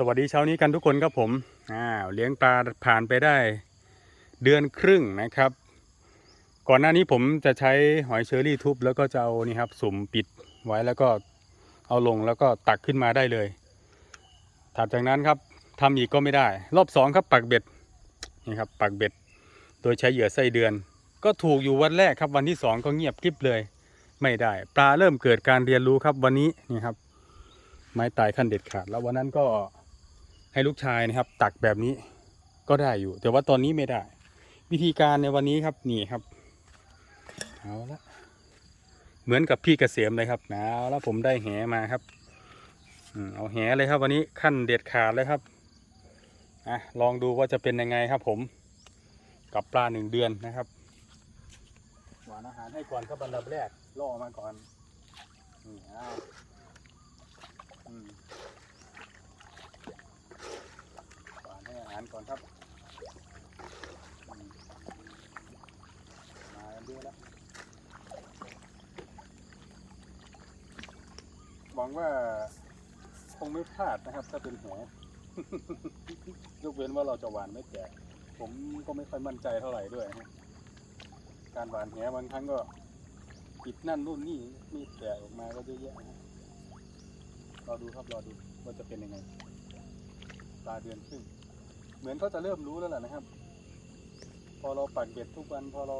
สวัสดีเช้านี้กันทุกคนครับผมอ่าเลี้ยงปลาผ่านไปได้เดือนครึ่งนะครับ ก่อนหน้านี้ผมจะใช้หอยเชอรี่ทุบ แล้วก็จะเอานี่ครับสุ่มปิดไว้แล้วก็เอาลงแล้วก็ตักขึ้นมาได้เลยถัดจากนั้นครับทำอีกก็ไม่ได้ รอบสองครับปักเบ็ดนี่ครับปักเบ็ด โดยใช้เหยื่อไส้เดือน ก็ถูกอยู่วันแรกครับวันที่สองก็เงียบกริบเลย ไม่ได้ ปลาเริ่มเกิดการเรียนรู้ครับวันนี้นี่ครับ ไม้ตายขั้นเด็ดขาดแล้ววันนั้นก็ ให้ลูกชายนะครับ ตักแบบนี้ก็ได้อยู่ แต่ว่าตอนนี้ไม่ได้ วิธีการในวันนี้ครับนี่ครับเอาละเหมือนกับพี่เกษมเลยครับเอาล้วผมได้แหมาครับเอาแหเลยครับ วันนี้ขั้นเด็ดขาดเลยครับอะลองดูว่าจะเป็นยังไงครับ ผมกับปลาหนึ่งเดือนนะครับหวานอาหารให้ก่อนครับอันดับแรกล่อมาก่อนนี่เอาอืมหวานให้อาหาร ก่อนครับมาเยอะแล้วหวังว่าคงไม่พลาดนะครับ ถ้าเป็นหัวยกเว้นว่าเราจะหวานไม่แตกผมก็ไม่ค่อยมั่นใจเท่าไหร่ด้วยนะการหวานแหบางครั้งก็ปิดนั่นนู่นนี่มีแตกออกมาก็เยอะแยะนะรอดูครับรอดูว่าจะเป็นยังไงปลาเดือนครึ่ง เหมือนเขาจะเริ่มรู้แล้วแหละนะครับ พอเราปักเบ็ดทุกวัน พอเรา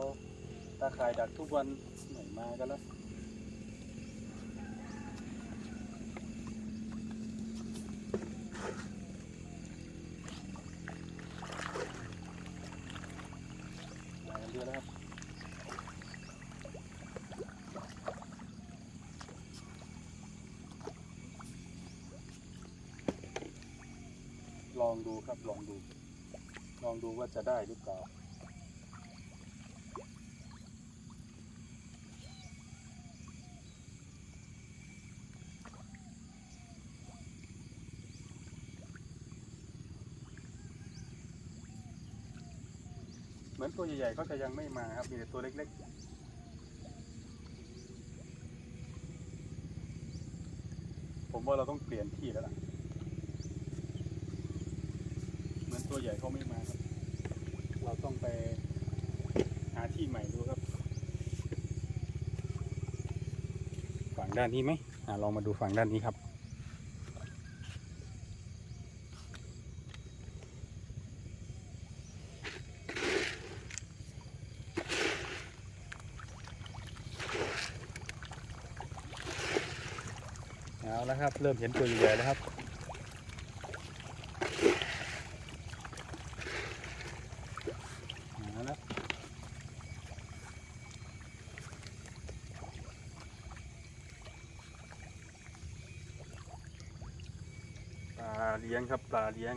ตาข่ายดักทุกวันเหนื่อยมากันแล้วมากันเยอะแล้วครับ ลองดูครับลองดู ลองดูว่าจะได้หรือเปล่าเหมือนตัวใหญ่ๆก็จะยังไม่มาครับ มีแต่ตัวเล็กๆผมว่าเราต้องเปลี่ยนที่แล้วล่ะ เหมือน ตัวใหญ่เขาไม่มาครับ เราต้องไปหาที่ใหม่ดูครับ ฝั่งด้านนี้ไหมอลองมาดูฝั่งด้านนี้ครับ เอาแล้วครับ เริ่มเห็นตัวใหญ่แล้วครับ มาแล้วปลา เลี้ยงครับปลาเลี้ยง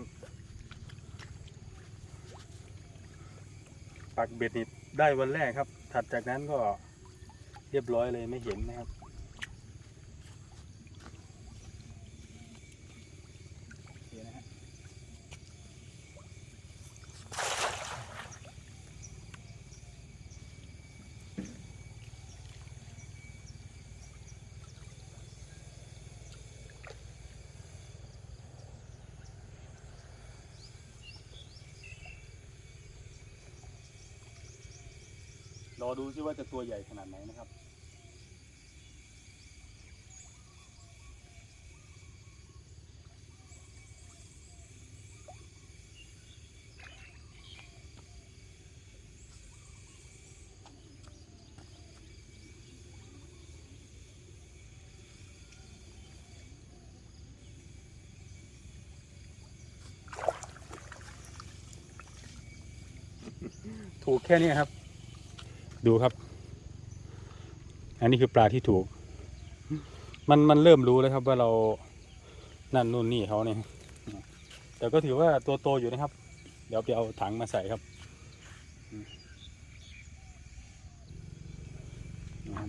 ปักเบ็ดนี่ได้วันแรกครับ ถัดจากนั้นก็เรียบร้อยเลยไม่เห็นนะครับ รอดูซิว่าจะตัวใหญ่ขนาดไหนนะครับ ถูกแค่นี้ครับ ดูครับ อันนี้คือปลาที่ถูก มันมันเริ่มรู้แล้วครับว่าเรานั่นนู่นนี่เขาเนี่ยแต่ก็ถือว่าตัวโตอยู่นะครับ เดี๋ยวไปเอาถังมาใส่ครับอืมนะครับ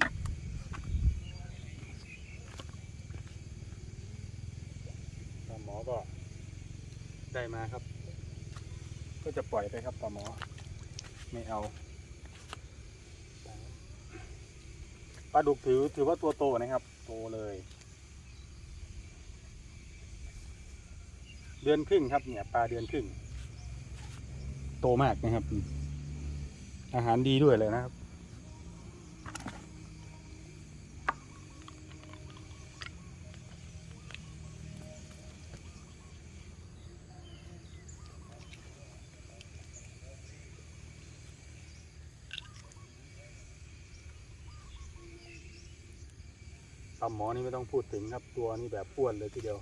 ปลาหมอก็ได้มาครับ ก็จะปล่อยไปครับปลาหมอ ไม่เอา ปลาดุกถือถือว่าตัวโตนะครับ โตเลย เดือนครึ่งครับเนี่ยปลาเดือนครึ่ง โตมากนะครับ อาหารดีด้วยเลยนะครับ ปลาหมอนี่ไม่ต้องพูดถึงครับตัวนี้แบบอ้วนเลยทีเดียว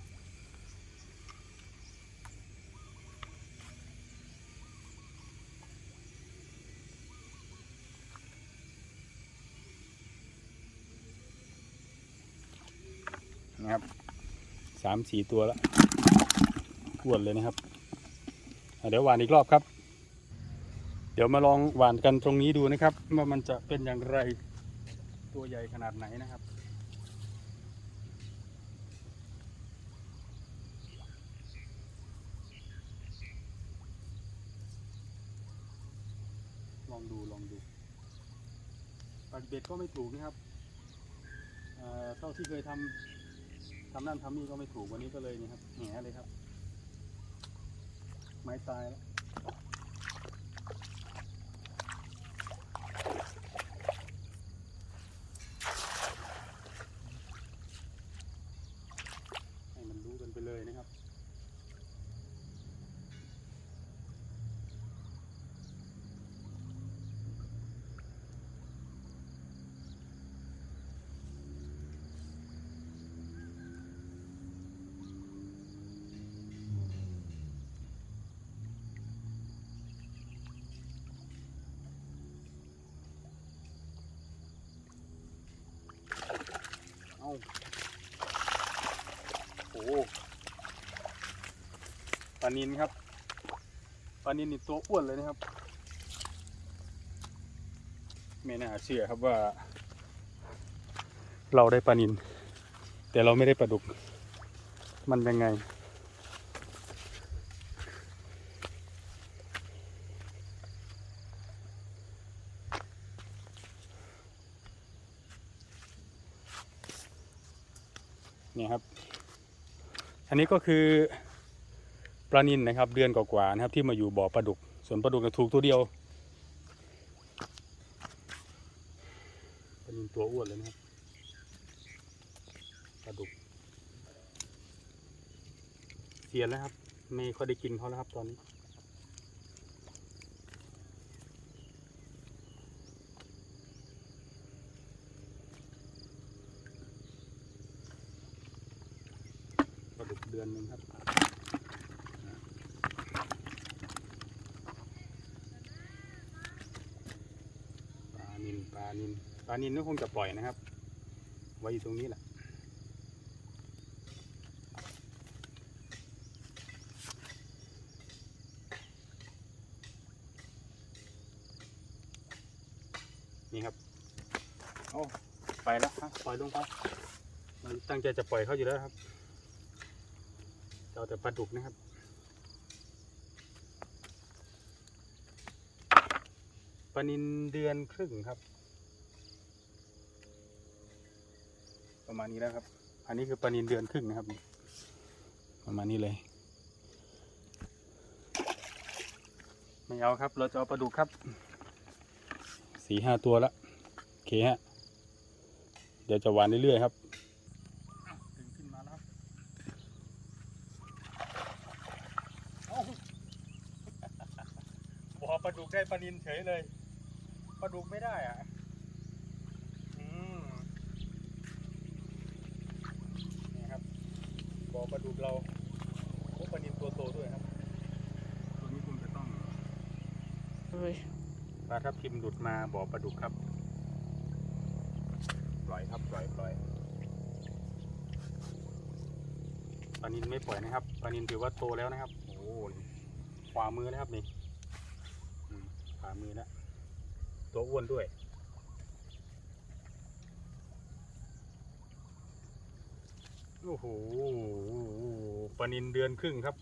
นะครับสามสี่ตัวแล้วอ้วนเลยนะครับ เดี๋ยวหวานอีกรอบครับ เดี๋ยวมาลองหวานกันตรงนี้ดูนะครับ ว่ามันจะเป็นอย่างไรตัวใหญ่ขนาดไหนนะครับ องดูลองดูปักเบ็ดก็ไม่ถูกนะครับเท่าที่เคยทำทำนั่นทำนี่ก็ไม่ถูกวันนี้ก็เลยนี่ครับแหงเลยครับ ไม้ตายแล้วให้มันรู้กันไปเลยนะครับ เอาโอ้โหปลานินครับปลานินนี่ตัวอ้วนเลยนะครับ ไม่น่าเชื่อครับว่า เราได้ปลานิน แต่เราไม่ได้ปลาดุก มันยังไง นี่ครับ อันนี้ก็คือปลานินนะครับ เดือนกว่าๆนะครับ ที่มาอยู่บ่อปลาดุก ส่วนปลาดุกก็ถูกตัวเดียวปลานินตัวอ้วนเลยนะครับปลาดุกเสียแล้วครับ ไม่ค่อยได้กินเขาแล้วครับตอนนี้ ดือนหนึ่งครับ ปลานินปลานินปลานินก็คงจะปล่อยนะครับ ไว้อยู่ตรงนี้แหละนี่ครับ โอ้ ไปแล้วครับปล่อยลงไปเราตั้งใจจะปล่อยเขาอยู่แล้วครับ เอาแต่ปลาดุกนะครับ ปลานินเดือนครึ่งครับ ประมาณนี้แล้วครับ อันนี้คือปลานินเดือนครึ่งนะครับ ประมาณนี้เลย ไม่เอาครับ เราจะเอาปลาดุกครับ สี่ห้าตัวละโอเคฮะ เดี๋ยวจะหวานเรื่อยๆครับดึงขึ้นมาแล้วครับ บ่อปลาดุกได้ปลานินเฉยเลยปลาดุกไม่ได้อะอืมนี่ครับบ่อปลาดุกเราโอ้ปลานินตัวโตด้วยครับ ตัวนี้คงจะต้องเฮ้ยปลาทับทิมหลุดมาบ่อปลาดุกครับ ปล่อยครับปล่อยปล่อยปลานินไม่ปล่อยนะครับปลานินถือว่าโตแล้วนะครับ โอ้โหขวามือนะครับนี่อืมขวามือแล้วตัวอ้วนด้วย โอ้โหปลานินเดือนครึ่งครับ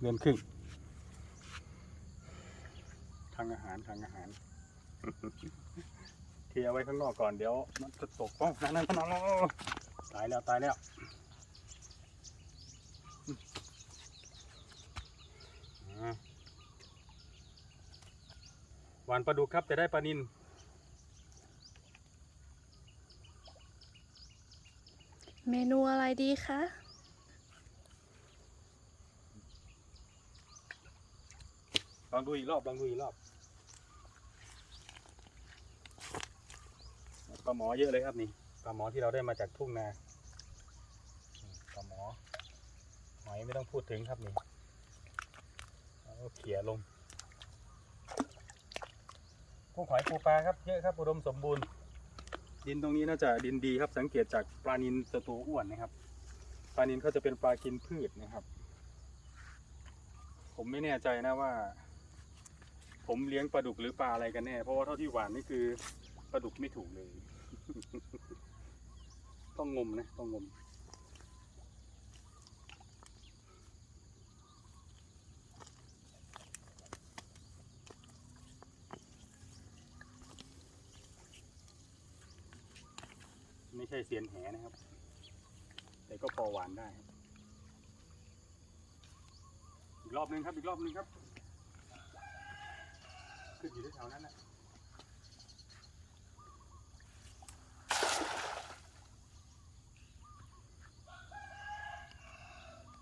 เดือนครึ่งทางอาหารทางอาหารเทียไว้ข้างนอกก่อนเดี๋ยว มันจะตกป้องนั่นนั่นนั่นตายแล้วตายแล้วอ่าหวานปลาดุกครับ จะได้ปลานินเมนูอะไรดีคะลองดูอีกรอบลองดูอีกรอบปลาหมอเยอะเลยครับนี่ปลาหมอที่เราได้มาจากทุ่งนานี่ปลาหมอหอยไม่ต้องพูดถึงครับนี่เอาเขี่ยลง พวกหอยปูปลาครับเยอะครับอุดมสมบูรณ์ ดินตรงนี้น่าจะดินดีครับ สังเกตจากปลานินจะตัวอ้วนนะครับ ปลานินเขาจะเป็นปลากินพืชนะครับ ผมไม่แน่ใจนะว่า ผมเลี้ยงปลาดุกหรือปลาอะไรกันแน่ เพราะว่าเท่าที่หวานนี่คือปลาดุกไม่ถูกเลย ต้องงมนะต้องงม ช่เสียนแหนะครับ แต่ก็พอหวานได้อีกรอบหนึงครับอีกรอบหนึงครับ ขึ้นอยู่ที่แถวนั้นนะ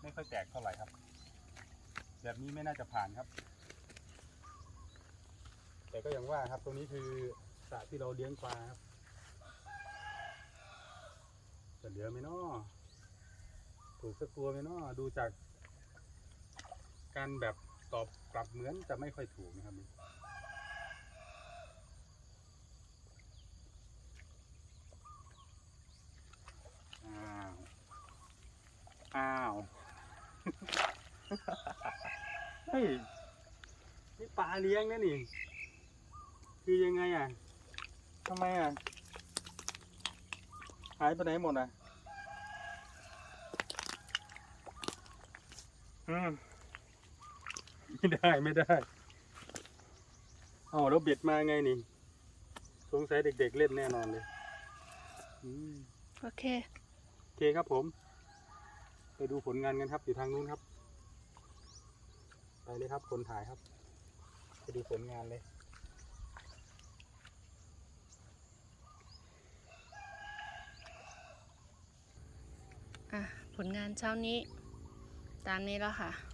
ไม่ค่อยแตกเท่าไหร่ครับ แบบนี้ไม่น่าจะผ่านครับ แต่ก็ย่างว่าครับตรงนี้คือสระที่เราเลี้ยงปลาครับ จะเหลือไหมนาะถูกสักตัวไหมนาะดูจาก การแบบตอบกลับเหมือนจะไม่ค่อยถูกนะครับอ้าว อ้าวเฮ้ยนี่ปลาเลี้ยงนะนี่ คือยังไงอะทำไมอะายไปไหนหมดอะอืมไม่ได้ไม่ได้ เอาแล้วเบ็ดมาไงนี่ สงสัยเด็กๆเล่นแน่นอนเลยอืมโอเค โอเคครับผม ไปดูผลงานกันครับ อยู่ทางนู้นครับ ไปเลยครับคนถ่ายครับ ไปดูผลงานเลย อะผลงานเช้านี้ ตามนี้แล้วค่ะ